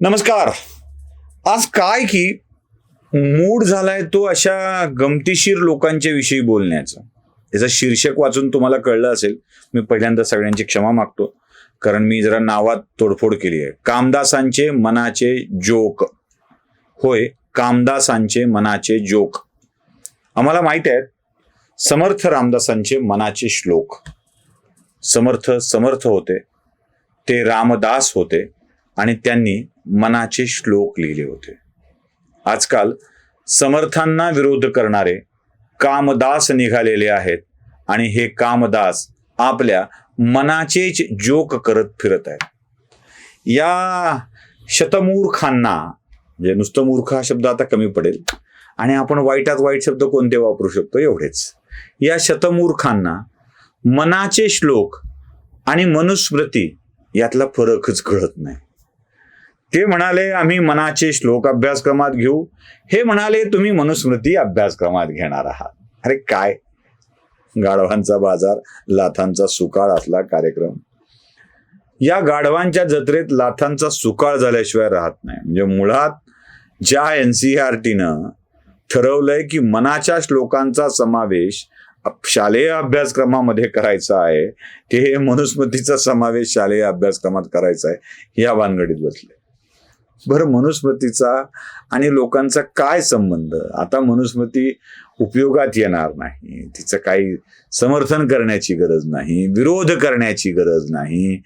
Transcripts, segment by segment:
नमस्कार. आज काय की मूड झालाय तो अशा गमतीशीर लोकांच्या विषयी बोलण्याचा. याचं शीर्षक वाचून तुम्हाला कळलं असेल. मी पहिल्यांदा सगळ्यांची क्षमा मागतो. कारण मी जरा नावात तोडफोड केली आहे. कामदासांचे मनाचे जोक. होय कामदासांचे मनाचे जोक. आम्हाला माहीत आहेत समर्थ रामदासांचे मनाचे श्लोक. समर्थ समर्थ होते. ते रामदास होते. आणि त्यांनी मनाचे श्लोक लिहिले होते. आजकाल समर्थांना विरोध करणारे कामदास निघालेले आहेत आणि हे कामदास आपल्या मनाचेच जोक करत फिरत आहेत. या शतमूर्खांना म्हणजे नुसतं मूर्ख हा शब्द आता कमी पडेल आणि आपण वाईटात वाईट शब्द कोणते वापरू शकतो एवढेच. या शतमूर्खांना मनाचे श्लोक आणि मनुस्मृती यातला फरकच कळत नाही. ते म्हणाले आम्ही मनाचे श्लोक अभ्यासक्रमात घेऊ. हे म्हणाले तुम्ही मनुस्मृती अभ्यासक्रमात घेणार आहात. अरे काय? गाढवांचा बाजार लाथांचा सुकाळ असला कार्यक्रम. या गाढवांच्या जत्रेत लाथांचा सुकाळ झाल्याशिवाय राहत नाही. म्हणजे मुळात ज्या एन सी आर टीनं ठरवलंय की मनाच्या श्लोकांचा समावेश शालेय अभ्यासक्रमामध्ये करायचा आहे ते मनुस्मृतीचा समावेश शालेय अभ्यासक्रमात करायचा आहे या भानगडीत बसले. बरं मनुस्मृतीचा आणि लोकांचा काय संबंध? आता मनुस्मृती उपयोगात येणार नाही. तिचं काही समर्थन करण्याची गरज नाही विरोध करण्याची गरज नाही.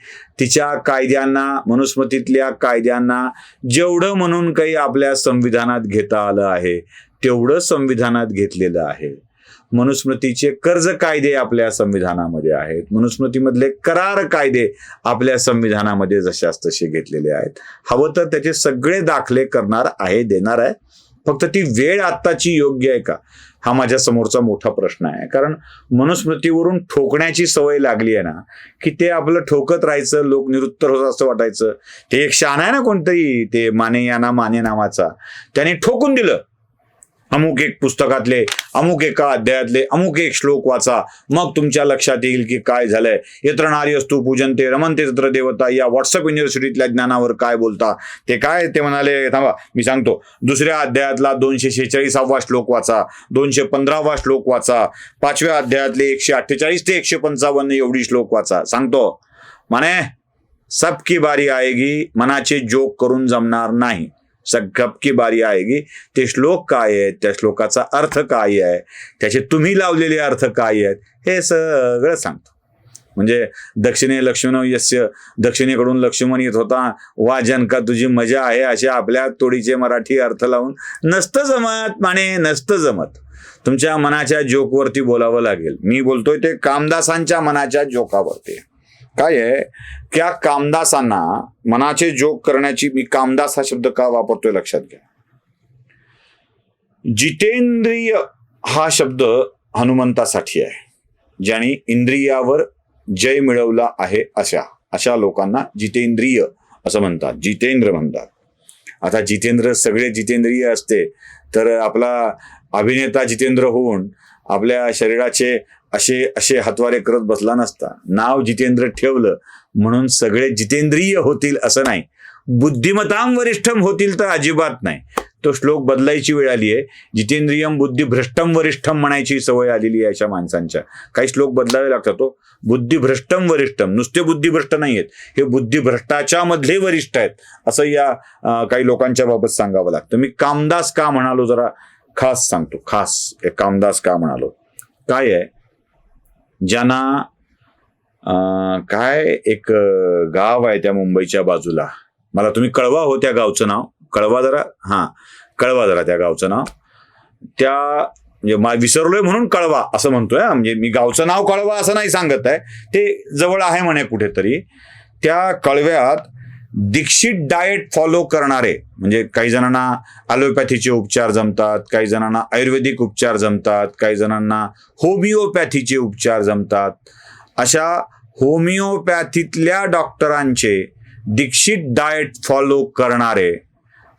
तिच्या कायद्यांना मनुस्मृतीतल्या कायद्यांना जेवढं म्हणून काही आपल्या संविधानात घेता आलं आहे तेवढं संविधानात घेतलेलं आहे. मनुस्मृतीचे कर्ज कायदे आपल्या संविधानामध्ये आहेत. मनुस्मृतीमधले करार कायदे आपल्या संविधानामध्ये जशास तसे घेतलेले आहेत. हवं तर त्याचे सगळे दाखले करणार आहे देणार आहे. फक्त ती वेळ आत्ताची योग्य आहे का? हा माझ्या समोरचा मोठा प्रश्न आहे. कारण मनुस्मृतीवरून ठोकण्याची सवय लागली आहे ना की ते आपलं ठोकत राहायचं लोक निरुत्तर होत असं वाटायचं. ते एक शान आहे ना कोणतरी ते माने याना माने नावाचा. त्याने ठोकून दिलं. अमुक एक पुस्तकातले अमुक एका अध्यायातले अमुक एक श्लोक वाचा. मग तुमच्या लक्षात येईल की काय झालंय. यत्र नारी असतो पूजन ते रमनते तत्र देवता या व्हॉट्सअप युनिव्हर्सिटीतल्या ज्ञानावर काय बोलता? ते काय ते म्हणाले थांबा मी सांगतो. दुसऱ्या अध्यायातला दोनशे शेहेचाळीसावा श्लोक वाचा. दोनशे पंधरावा श्लोक वाचा. पाचव्या अध्यायातले एकशे अठ्ठेचाळीस ते एकशे पंचावन्न एवढी श्लोक वाचा. सांगतो. माने सबकी बारी आएगी मनाचे जोक करून जमणार नाही. सगपकी बारी आएगी. ते श्लोक काय आहेत? त्या श्लोकाचा अर्थ काय आहे? त्याचे तुम्ही लावलेले अर्थ काय आहेत? हे सगळं सांगतो. म्हणजे दक्षिणे लक्ष्मण यस्य दक्षिणेकडून लक्ष्मण येत होता. वा जनका तुझी मजा आहे असे आपल्या तोडीचे मराठी अर्थ लावून नसतं जमत माने नसतं जमत. तुमच्या मनाच्या जोकवरती बोलावं लागेल. मी बोलतोय ते कामदासांच्या मनाच्या जोकावरती. काय आहे? त्या कामदासांना मनाचे जोक करण्याची मी कामदास हा शब्द का वापरतोय लक्षात घ्या. जितेंद्रिय हा शब्द हनुमंतासाठी आहे ज्यांनी इंद्रियावर जय मिळवला आहे अशा अशा लोकांना जितेंद्रिय असं म्हणतात जितेंद्र म्हणतात. आता जितेंद्र सगळे जितेंद्रिय असते तर आपला अभिनेता जितेंद्र होऊन आपल्या शरीराचे असे असे हातवारे करत बसला नसता. नाव जितेंद्र ठेवलं. म्हणून सगळे जितेंद्रिय होतील असं नाही. बुद्धिमताम वरिष्ठम होतील तर अजिबात नाही. तो श्लोक बदलायची वेळ आली आहे जितेंद्रियम बुद्धिभ्रष्टम वरिष्ठम म्हणायची सवय आलेली आहे अशा माणसांच्या. काही श्लोक बदलावे लागतात हो. तो बुद्धिभ्रष्टम वरिष्ठम नुसते बुद्धिभ्रष्ट नाही आहेत हे बुद्धिभ्रष्टाच्या मधले वरिष्ठ आहेत. असं या काही लोकांच्या बाबत सांगावं लागतं. मी कामदास का म्हणालो जरा खास सांगतो. खास. कामदास का म्हणालो. काय आहे? ज्यांना काय एक गाव आहे त्या मुंबईच्या बाजूला. मला तुम्ही कळवा हो त्या गावचं नाव. कळवा जरा. हां. कळवा जरा त्या गावचं नाव. त्या म्हणजे मा- विसरलोय म्हणून कळवा असं म्हणतोय म्हणजे मी गावचं नाव कळवा असं नाही सांगत आहे. ते जवळ आहे म्हणे कुठेतरी. त्या कळव्यात दीक्षित डाएट फॉलो करणारे म्हणजे काही जणांना ॲलोपॅथीचे उपचार जमतात काही जणांना आयुर्वेदिक उपचार जमतात काही जणांना होमिओपॅथीचे उपचार जमतात. अशा होमिओपॅथीतल्या डॉक्टरांचे दीक्षित डाएट फॉलो करणारे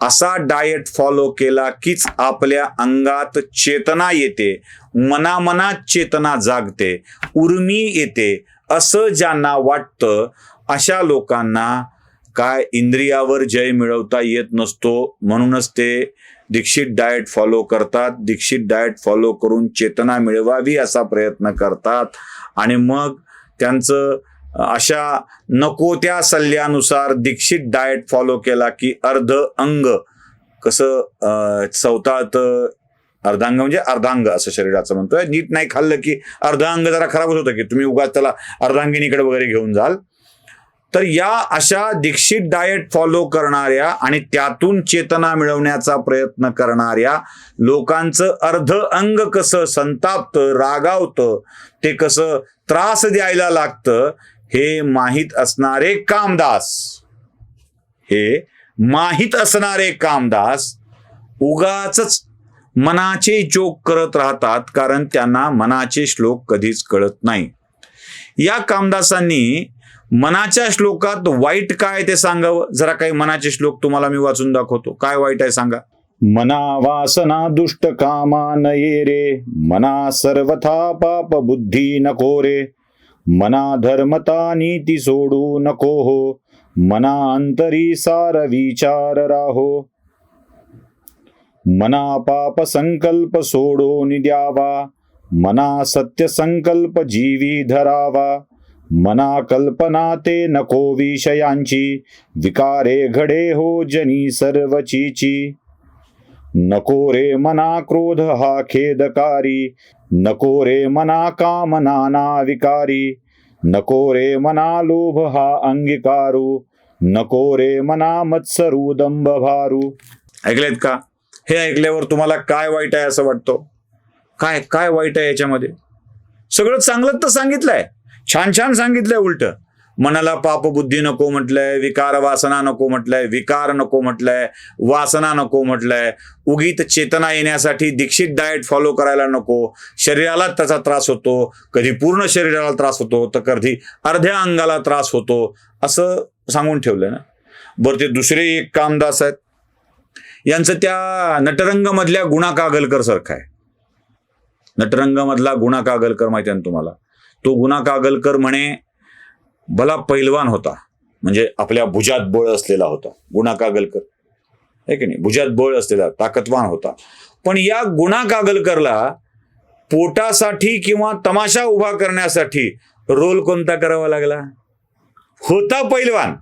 असा डाएट फॉलो केला कीच आपल्या अंगात चेतना येते मनामनात चेतना जागते उर्मी येते असं ज्यांना वाटतं अशा लोकांना काय इंद्रियावर जय मिळवता येत नसतो म्हणूनच ते दीक्षित डाएट फॉलो करतात. दीक्षित डाएट फॉलो करून चेतना मिळवावी असा प्रयत्न करतात. आणि मग त्यांचं अशा नको त्या सल्ल्यानुसार दीक्षित डाएट फॉलो केला की अर्ध अंग कसं अं, चवताळतं अर्धांग म्हणजे अर्धांग असं शरीराचं म्हणतोय. नीट नाही खाल्लं की अर्धांग जरा खराब होत होतं की तुम्ही उगाच त्याला अर्धांगिनीकडे वगैरे घेऊन जाल. तर या अशा दीक्षित डाएट फॉलो करणाऱ्या आणि त्यातून चेतना मिळवण्याचा प्रयत्न करणाऱ्या लोकांचं अर्ध अंग कसं संतापतं रागावतं ते कसं त्रास द्यायला लागतं हे माहीत असणारे कामदास. हे माहीत असणारे कामदास उगाच मनाचे जोक करत राहतात कारण त्यांना मनाचे श्लोक कधीच कळत नाही. या कामदासांनी मनाच्या श्लोकात वाईट काय ते सांगावं? जरा काही मनाचे श्लोक तुम्हाला मी वाचून दाखवतो. काय वाईट आहे सांगा. मना वासना दुष्ट कामा नये रे. मना सर्वथा पाप बुद्धी नको रे. मना धर्मता नीती सोडू नको हो. मना अंतरी सार विचार राहो. मना पाप संकल्प सोडो द्यावा. मना सत्य संकल्प जीवी धरावा. मना कल्पना ते नको विषयांची विकारे घडे हो जनी सर्वचीची. नको रे मना क्रोध हा खेदकारी नको रे मना कामना विकारी नको रे मना लोभ हा अंगीकारू नको रे मना मत्सरू दंभ भारू. ऐकलेत का? हे ऐकल्यावर तुम्हाला काय वाईट आहे असं वाटतं? काय काय वाईट आहे याच्यामध्ये? सगळं चांगलं तर सांगितलंय. छान छान सांगितलंय उलट. मनाला पापबुद्धी नको म्हटलंय विकार वासना नको म्हटलंय विकार नको म्हटलंय वासना नको म्हटलंय. उगीत चेतना येण्यासाठी दीक्षित डाएट फॉलो करायला नको. शरीराला त्याचा त्रास होतो. कधी पूर्ण शरीराला त्रास होतो तर कधी अर्ध्या अंगाला त्रास होतो. असं सांगून ठेवलंय ना. बरं ते दुसरे एक कामदास आहेत. यांचं त्या नटरंगमधल्या गुणा कागलकर सारखं आहे. नटरंगमधला गुणा कागलकर माहिती आहे ना तुम्हाला? तो गुणा कागलकर म्हणे भला पैलवान होता. म्हणजे आपल्या भुजात बळ असलेला होता. गुणा कागलकर. आहे की नाही? भुजात बळ असलेला ताकदवान होता. पण या गुणा कागलकरला पोटासाठी किंवा तमाशा उभा करण्यासाठी रोल कोणता करावा लागला? होता पैलवान.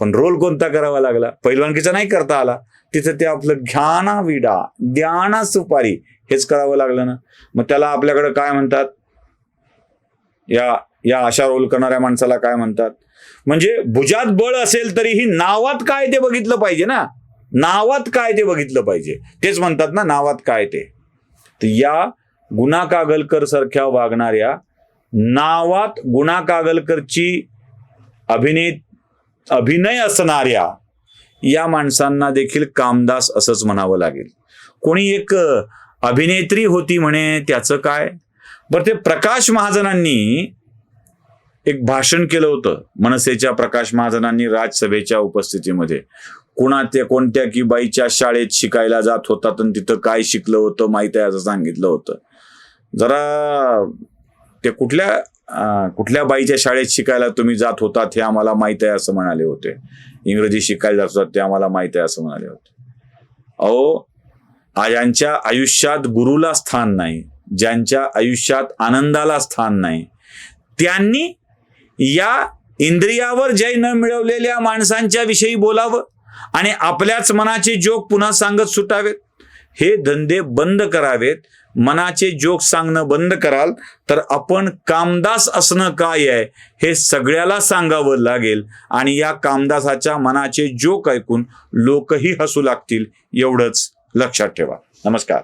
पण रोल कोणता करावा लागला? पैलवानकीचा नाही करता आला. तिथं ते आपलं घ्याना विडा द्याना सुपारी हेच करावं लागलं ना. मग त्याला आपल्याकडं काय म्हणतात? या या अशा रोल करणाऱ्या माणसाला काय म्हणतात? म्हणजे भुजात बळ असेल तरीही नावात काय ते बघितलं पाहिजे ना? नावात काय ते बघितलं पाहिजे. तेच म्हणतात ना नावात काय ते? तर या गुणा कागलकर सारख्या वागणाऱ्या नावात गुणा कागलकरची अभिनेत अभिनय असणाऱ्या या माणसांना देखील कामदास असंच म्हणावं लागेल. कोणी एक अभिनेत्री होती म्हणे त्याचं काय? बरं ते प्रकाश महाजनांनी एक भाषण केलं होतं मनसेच्या प्रकाश महाजनांनी राज्यसभेच्या उपस्थितीमध्ये. कुणा ते कोणत्या की बाईच्या शाळेत शिकायला जात होतात आणि तिथं काय शिकलं होतं माहीत आहे असं सांगितलं होतं. जरा ते कुठल्या कुठल्या बाईच्या शाळेत शिकायला तुम्ही जात होतात हे आम्हाला माहीत आहे असं म्हणाले होते. इंग्रजी शिकायला जात होतात ते आम्हाला माहीत आहे असं म्हणाले होते. अहो यांच्या आयुष्यात गुरुला स्थान नाही. ज्यांच्या आयुष्यात आनंदाला स्थान नाही. त्यांनी या इंद्रियावर जय न मिळवलेल्या माणसांच्या विषयी बोलावं आणि आपल्याच मनाचे जोक पुन्हा सांगत सुटावेत. हे धंदे बंद करावेत. मनाचे जोक सांगणं बंद कराल तर आपण कामदास असणं काय आहे हे सगळ्याला सांगावं लागेल आणि या कामदासाच्या मनाचे जोक ऐकून लोकही हसू लागतील. एवढंच लक्षात ठेवा. नमस्कार.